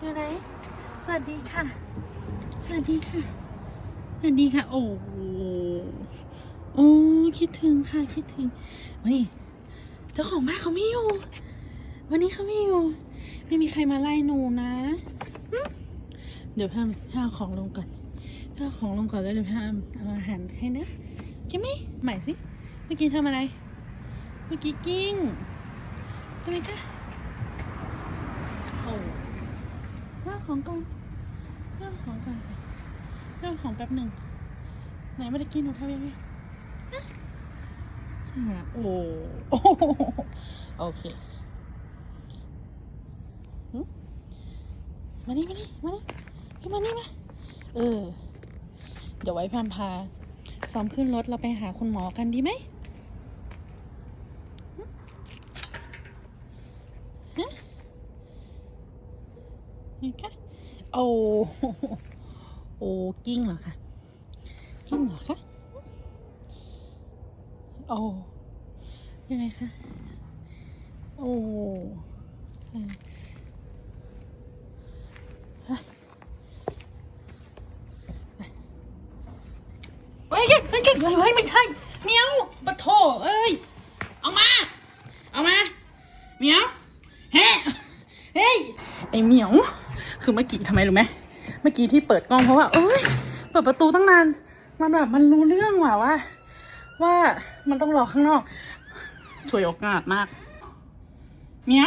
อยู่ไหน สวัสดีค่ะ สวัสดีค่ะ สวัสดีค่ะ โอ้โหโอ้คิดถึงค่ะ คิดถึงวันนี้เจ้าของบ้านเขาไม่อยู่ วันนี้เขาไม่อยู่ ไม่มีใครมาไล่หนูนะหึเดี๋ยวพามพาเอาของลงก่อนพาเอาของลงก่อนแล้วเดี๋ยวพามเอาอาหารให้นะกินไหมใหม่สิ เมื่อกี้ทำอะไร เมื่อกี้กิ้ง ใช่ไหมคะโอ้ ว่าของก่อนว่าของก่อนว่าของแป๊บหนึ่ง ไหนไม่ได้กินหนูทำยังไงโอ้โอเคหึมานี่มานี่มานี่ขึ้นมานี่มา เออ เดี๋ยวไว้พามพาซ้อมขึ้นรถเราไปหาคุณหมอกันดีไหม นี่คะโอ้โอ้กิ้งเหรอคะกิ้งเหรอคะโอ้ยังไงคะโอ้เฮ้ยเฮ้ยเฮ้ยเฮ้ยไม่ใช่เมียวปะโถเอ้ย เอามา เอามา เมียวเฮ้เฮ้ยไอเมียว คือเมื่อกี้ทำไมรู้ไหมเมื่อกี้ที่เปิดกล้องเพราะว่าเอ้ยเปิดประตูตั้งนานมันแบบมันรู้เรื่องว่ะว่า ว่ามันต้องรอข้างนอกช่วยโอกาสมากเมีย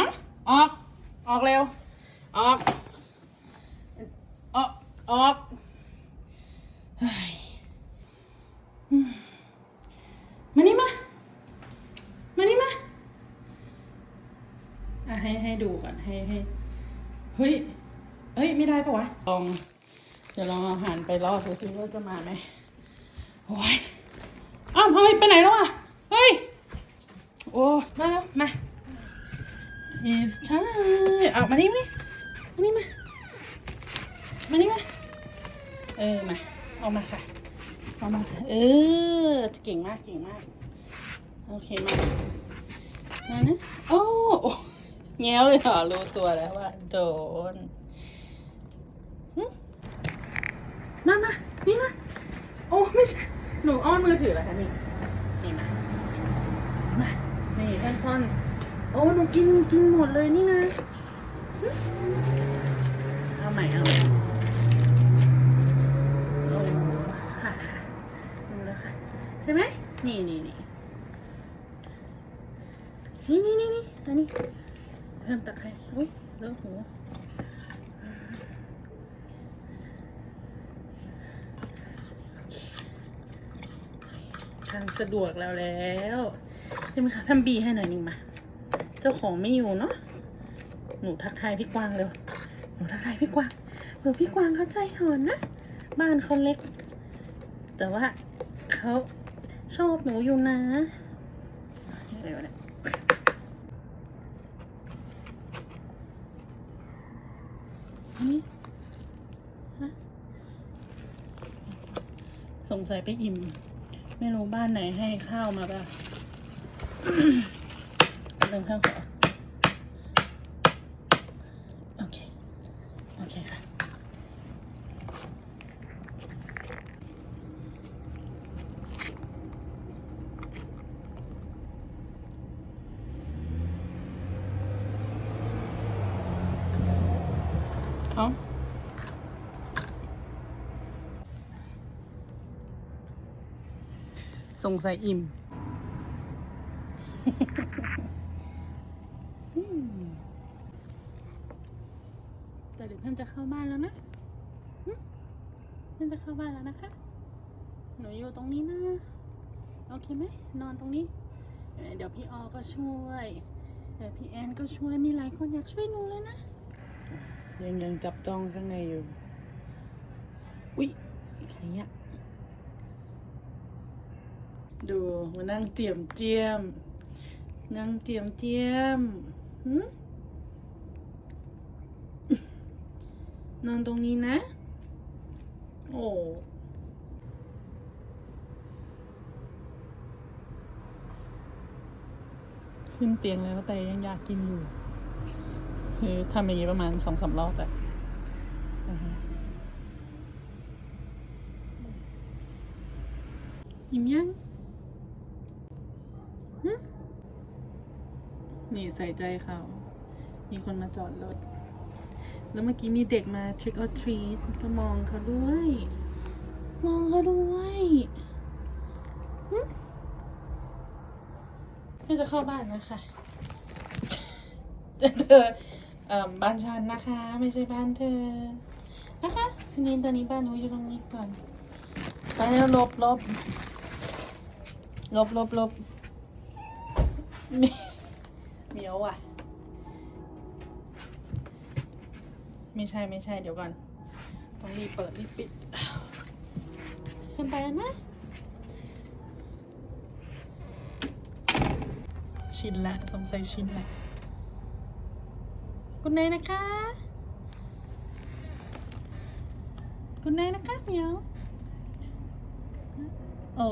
ออก ออกเร็ว ออก ออก ออกมมานี่มา มานี่มา อะให้ให้ดูก่อนให้ให้ เฮ้ย เอ้ยไม่ได้ปะวะลองเดี๋ยวลองเอาอาหารไปรอดูซิว่าจะมาไหมโอ้ยอ้าวเฮ้ยไปไหนแล้วอะเฮ้ยโอ้มาแล้วมา it's time เอามานี่ไหมมานี่มามานี่มาเออมาเอามาค่ะเอามาค่ะเออเก่งมากเก่งมากโอเคมามานะโอ้โอ้แง้วเลยเหรอรู้ตัวแล้วว่าโดนหึ มามานี่มาโอ้ไม่ใช่ หนูอ้อนมือถือเหรอคะนี่ นี่มามานี่ท่านซ่อน โอ้หนูกินกินหมดเลยนี่นะหึเอาใหม่เอาใหม่โอ้ค่ะค่ะดูแล้วค่ะ ใช่ไหม นี่นี่นี่นี่นี่นี่นี่อันนี้เพิ่มตะไคร้อุ้ยเลอะหู ทางสะดวกแล้วแล้วใช่ไหมคะทำบีให้หน่อยหนึ่งมา เจ้าของไม่อยู่เนาะหนูทักทายพี่กวางเร็วหนูทักทายพี่กวางเผื่อพี่กวางเขาใจหอนนะบ้านเขาเล็ก แต่ว่าเขาชอบหนูอยู่นะอะไรวะเลยนี่ฮะสงสัยไปอิ่ม ไม่รู้บ้านไหนให้ข้าวมาป่ะเรื่องข้าวขอโอเค โอเคค่ะ เอา สงสัยอิ่มอืมแต่เดี๋ยวเพื่อนจะเข้าบ้านแล้วนะหึเพื่อนจะเข้าบ้านแล้วนะคะ หนูอยู่ตรงนี้นะ โอเคไหม นอนตรงนี้เอ่อเดี๋ยวพี่ออก็ช่วยเดี๋ยวพี่แอนก็ช่วย มีหลายคนอยากช่วยหนูเลยนะ ยังยังจับจ้องข้างในอยู่ อุ๊ยใครอะ ดูมานั่งเจียมเจียม นั่งเจียมเจียมนอนตรงนี้นะ โอ้ขึ้นเตียงแล้วแต่ยังอยากกินอยู่ คือทำอย่างนี้ประมาณสองสามรอบแต่ยิ้มยัง นี่ใส่ใจเขา มีคนมาจอดรถ แล้วเมื่อกี้มีเด็กมา trick or treat ก็มองเขาด้วย มองเขาด้วยหึเพื่อจะเข้าบ้านนะคะ จะเธอเอ่อบ้านฉันนะคะ ไม่ใช่บ้านเธอ นะคะทีนี้ตอนนี้บ้านหนูอยู่ตรงนี้ก่อน ไปแล้วลบลบลบลบลบ เหมียวอะ ไม่ใช่ไม่ใช่เดี๋ยวก่อน ต้องรีบเปิดรีบปิดขึ้นไปแล้วนะ ชินละสงสัยชินละคุณนายนะคะคุณนายนะคะเหมียวโอ้